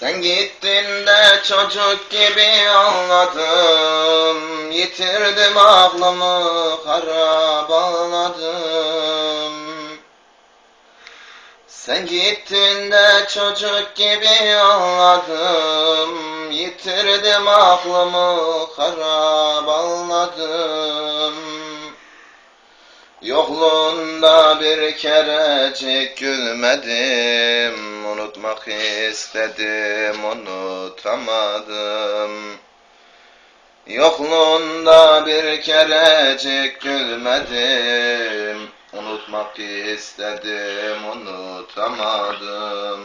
Sen gittin de çocuk gibi ağladım Yitirdim aklımı kara bağladım Sen gittin de çocuk gibi ağladım Yitirdim aklımı kara bağladım Yokluğunda bir kerecik gülmedim Unutmak istedim unutamadım. Yokluğunda bir kerecik gülmedim Unutmak istedim unutamadım.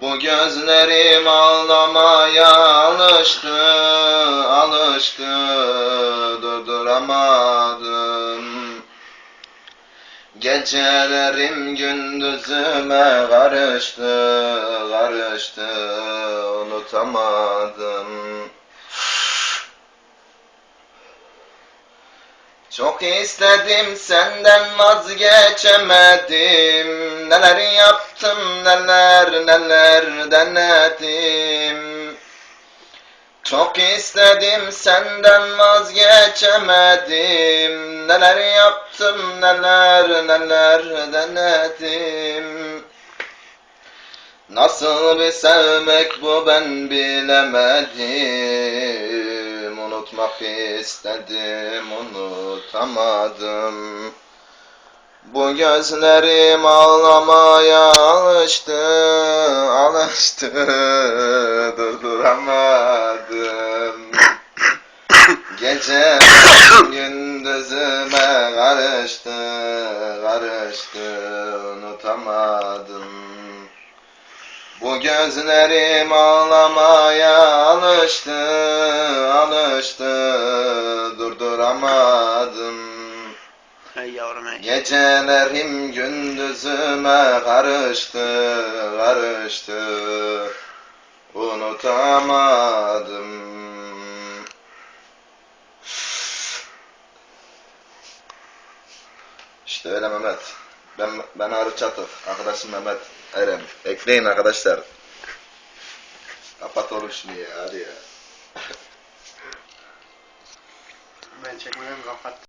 Bu gözlerim ağlamaya alıştı, alıştı, durduramadım. Gecelerim gündüzüme karıştı, karıştı, unutamadım. Çok istedim senden vazgeçemedim Neler yaptım neler neler denedim Çok istedim senden vazgeçemedim. Neler yaptım neler neler denedim. Nasıl bir sevmek bu ben bilemedim. Unutmak istedim unutamadım. Bu gözlerim ağlamaya alıştı alıştı. Durduramadım Gece gündüzüme karıştı karıştı unutamadım bu gözlerim ağlamaya alıştı, alıştı, durduramadım. Hey yavrum hey. Gecelerim gündüzüme karıştı, karıştı, unutamadım. İşte öyle Mehmet. Ben ben Arı Çatır, arkadaşım Mehmet Eren. Ekleyin arkadaşlar. Kapat oğlum şunu ya, hadi ya. Ben çekmiyorum kapat.